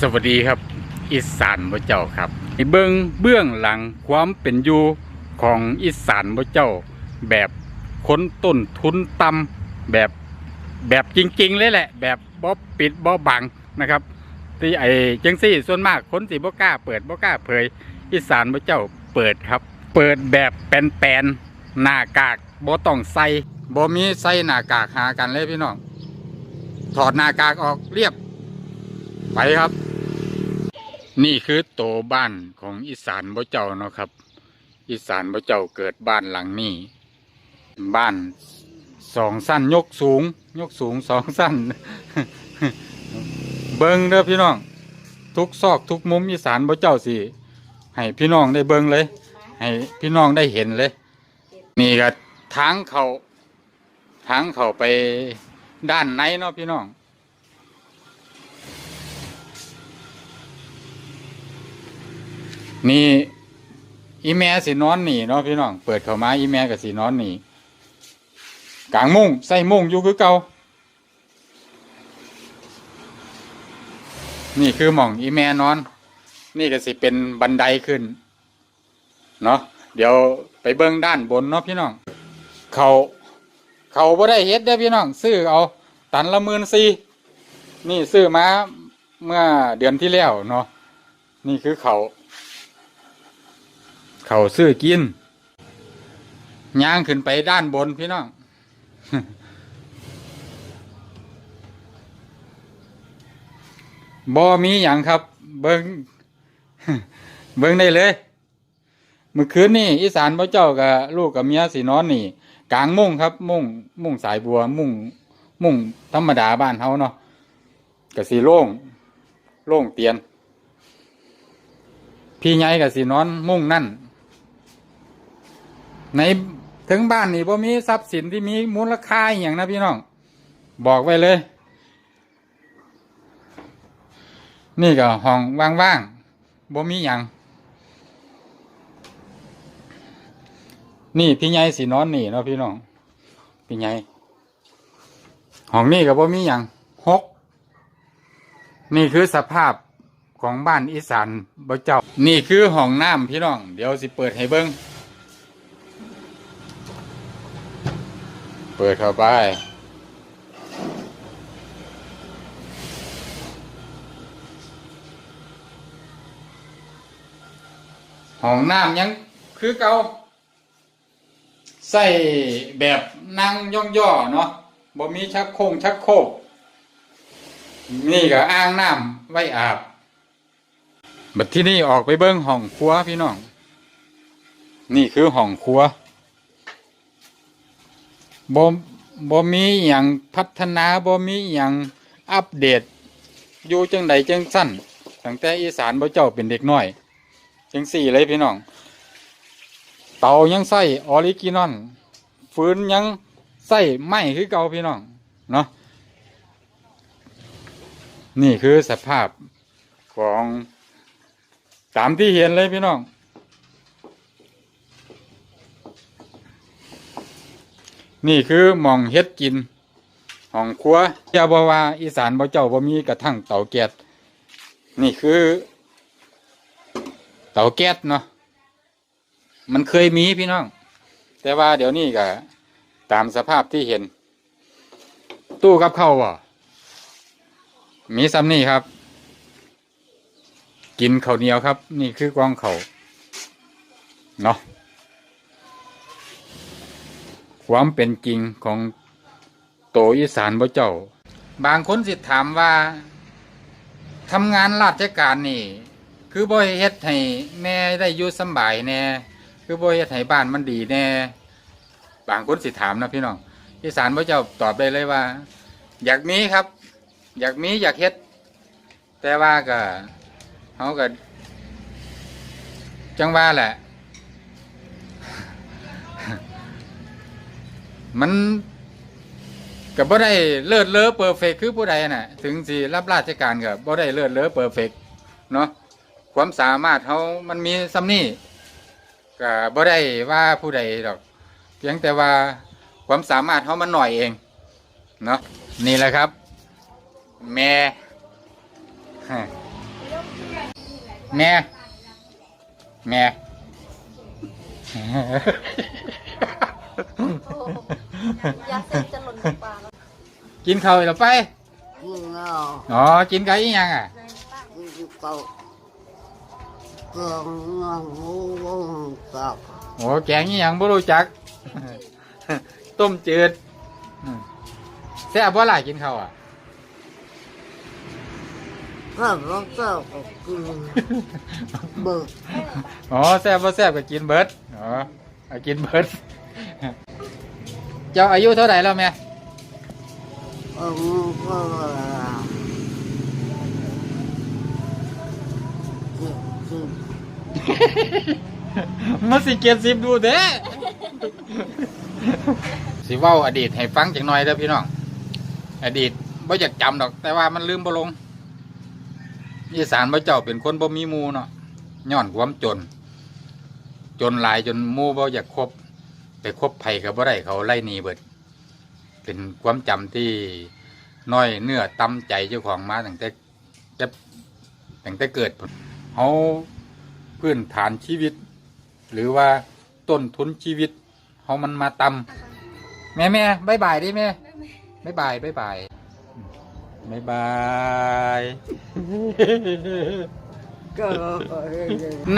สวัสดีครับ อีสานบ่เจ้าครับเบิ้องเบื้องหลังความเป็นอยู่ของอีสานบ่เจ้า แบบค้นต้นทุนต่ำแบบแบบจริงๆเลยแหละ แบบบ่ปิดบ่บังนะครับที่ไอ้จังซี่ส่วนมากคนสิบ่กล้าเปิดบ่กล้าเผย อีสานบ่เจ้าเปิดครับ เปิดแบบแปลนๆหน้ากากบ่ต้องใส่บ่มีใส่หน้ากากหากันเลยพี่น้องถอดหน้ากากออกเรียบไปครับ นี่คือโตบ้านของอีสานบ่เจ้าเนาะครับ อีสานบ่เจ้าเกิดบ้านหลังนี้ บ้านสองสั้นยกสูง ยกสูงสองสั้น เบิงเด้อพี่น้อง ทุกซอกทุกมุมอีสานบ่เจ้าสิให้พี่น้องได้เบิงเลย ให้พี่น้องได้เห็นเลย นี่ก็ทางเขาทางเขาไปด้านในเนาะพี่น้อง นี่อีแม่สินอนหนีเนาะพี่น้องเปิดเข้ามาอีแม่กับสีนอนหนีกลางมุ้งใส่มุ้งอยู่คือเก่านี่คือหม่องอีแม่นอน นี่ก็สิเป็นบันไดขึ้นเนาะเดี๋ยวไปเบิ้งด้านบนเนาะพี่น้อง เขาเขาบ่ได้เฮ็ดเด้อพี่น้องซื้อเอาตันละหมื่นสี่นี่ซื้อมาเมื่อเดือนที่แล้วเนาะนี่คือเขา เขาซื้อกินย่างขึ้นไปด้านบนพี่น้องบ่มีอย่างครับ เบิงเบิงได้เลยเมื่อคืนนี่อีสานพ่อเจ้ากับลูกกับเมียสีนอนนี่ กลางมุ่งครับ มุ่งมุ่งสายบัว มุ่ง มุ่งธรรมดาบ้านเฮาเนาะกับสีโล่งโล่งเตียน พี่ใหญ่กับสีนอนมุ่งนั่น ในถึงบ้านนี่บ่มีทรัพย์สินที่มีมูลค่าอย่างนะพี่น้อง บอกไว้เลย นี่ก็ห้องว่างๆบ่มีหยังนี่พี่ใหญ่สีนอนนี่เนาะพี่น้องพี่ใหญ่ห้องนี่ก็บ่มีหยังหกนี่คือสภาพของบ้านอีสานบ่เจ้า นี่คือห้องน้ำพี่น้อง เดี๋ยวสิเปิดให้เบิ่ง เปิดเข้าไป ห้องน้ำยังคือเก่าใส่แบบนั่งย่องๆเนาะบ่มีชักโคงชักโคกนี่ก็อ้างน้ำไว้อาบ บัดที่นี่ออกไปเบิ้งห้องครัวพี่น้อง นี่คือห้องครัว บ่บ่มีอย่างพัฒนาบ่มีอย่างอัปเดต อยู่จังใดจังสั้นตั้งแต่อีสานบ่เจ้าเป็นเด็กน้อยจังสี่เลยพี่น้อง เตายังใส่ออริจินอลฟื้นยังใส่ไม้คือเก่าพี่น้องเนาะนี่คือสภาพของตามที่เห็นเลยพี่น้อง นี่คือมองเฮ็ดกินห้องครัวอย่าบอกว่าอีสานบ่เจ้าบ่มีกระทั่งเตาแก๊สนี่คือ เตาแก๊สเนาะมันเคยมีพี่น้อง แต่ว่าเดี๋ยวนี้ก็ตามสภาพที่เห็น ตู้กับข้าวบ่มีซ้ำนี่ครับ กินข้าวเหนียวครับ นี่คือกองเขาเนาะ ความเป็นจริงของโตอีสานบ่เจ้า บางคนสิถามว่าทำงานราชการนี่ คือบ่เฮ็ดให้แม่ได้อยู่สบายแน่คือบ่เฮ็ดให้บ้านมันดีแน่บางคนสิถามนะพี่น้องอีสานบ่เจ้าตอบได้เลยว่า อยากมีครับ อยากมีอยากเฮ็ด แต่ว่าก็เฮาก็จังว่าแหละ มันก็บ่ได้เลิศเลอเปอร์เฟกคือผู้ใดน่ะ ถึงสิรับราชการก็บ่ได้เลิศเลอเปอร์เฟกเนาะความสามารถเขามันมีซ้ำนี่ก็บ่ได้ว่าผู้ใดดอก เพียงแต่ว่าความสามารถเขามันหน่อยเองเนาะนี่แหละครับ แม่แม่แม่ ยาเส้นจะหล่นในปากแล้วกินข้าวแล้วไปกูเงาอ๋อกินกับอีหยังอะในปากกูจะเกาเกลืองงงูวงกับโอ้แกงอีหยังบ่รู้จัก ต้มจืดอืมแซ่บบ่ล่ะกินข้าวอะข้าวแล้วก็กินเบิกอ๋อแซ่บบ่แซ่บก็กินเบิดอ๋อเอากินเบิด เจ้าอายุเท่าไหร่แล้วแม่เออก็กินมาสิเกียรสิบดูเด้สิเว้าอดีตให้ฟังจังหน่อยเด้อพี่น้อง อดีตบ่อยากจำดอก แต่ว่ามันลืมบ่ลงอีสานบ่เจ้าเป็นคนบ่มีหมู่เนาะย้อนความจน จนหลายจนหมู่บ่อยากคบ ไปคบไผก็บ่ได้เขาไล่หนีเบิด เป็นความจำที่น้อยเนื้อตำใจเจ้าของมาตั้งแต่จะตั้งแต่เกิดพนเฮาพื้นฐานชีวิต หรือว่าต้นทุนชีวิตเฮามันมาต่ำแม่แม่บายบายดิแม่บายบายบายบายบายบาย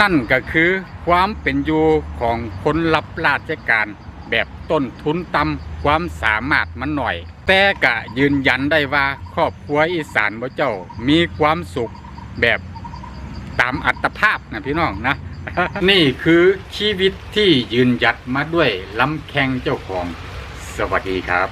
นั่นก็คือความเป็นอยู่ของคนรับราชการ แบบต้นทุนต่ำความสามารถมันหน่อย แต่ก็ยืนยันได้ว่าครอบครัวอีสานบ่เจ้ามีความสุขแบบตามอัตภาพนะพี่น้องนะ นี่คือชีวิตที่ยืนหยัดมาด้วยลำแข้งเจ้าของ สวัสดีครับ